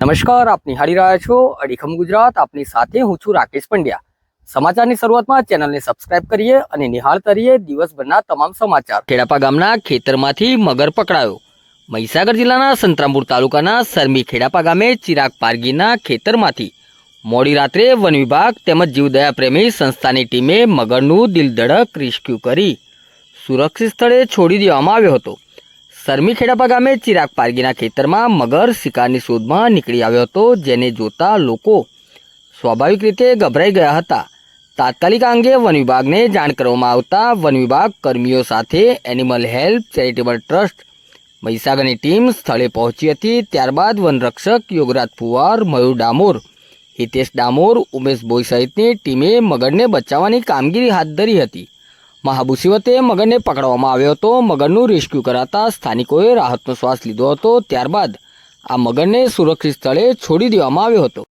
નમસ્કાર, આપ નિહાળી રહ્યા છો અડીખમ ગુજરાત. આપની સાથે હું છું રાકેશ પંડ્યા. સમાચારની શરૂઆતમાં ચેનલને સબસ્ક્રાઇબ કરીએ અને નિહાળતા રહીએ દિવસભરના તમામ સમાચાર. ખેડાપા ગામના ખેતરમાંથી મગર પકડાયો. મહીસાગર જિલ્લાના સંતરામપુર તાલુકાના સરમી ખેડાપા ગામે ચિરાગ પારગીના ખેતરમાંથી મોડી રાત્રે વન વિભાગ તેમજ જીવદયા પ્રેમી સંસ્થાની ટીમે મગરનું દિલધડક રેસ્ક્યુ કરી સુરક્ષિત સ્થળે છોડી દેવામાં આવ્યો હતો. સરમી ખેડાપા ગામે ચિરાગ પારગીના ખેતરમાં મગર શિકારની શોધમાં નીકળી આવ્યો હતો, જેને જોતા લોકો સ્વાભાવિક રીતે ગભરાઈ ગયા હતા. તાત્કાલિક અંગે વન વિભાગને જાણ કરવામાં આવતા વન વિભાગ કર્મીઓ સાથે એનિમલ હેલ્પ ચેરિટેબલ ટ્રસ્ટ મહીસાગરની ટીમ સ્થળે પહોંચી હતી. ત્યારબાદ વનરક્ષક યોગરાજ પુવાર મયુર ડામોર, હિતેશ ડામોર, ઉમેશ ભોઈ સહિતની ટીમે મગરને બચાવવાની કામગીરી હાથ ધરી હતી. મહાબુસીવતે મગરને પકડવામાં આવ્યો હતો. મગરનું રેસ્ક્યુ કરાતા સ્થાનિકોએ રાહતનો શ્વાસ લીધો હતો. ત્યારબાદ આ મગરને સુરક્ષિત સ્થળે છોડી દેવામાં આવ્યો હતો.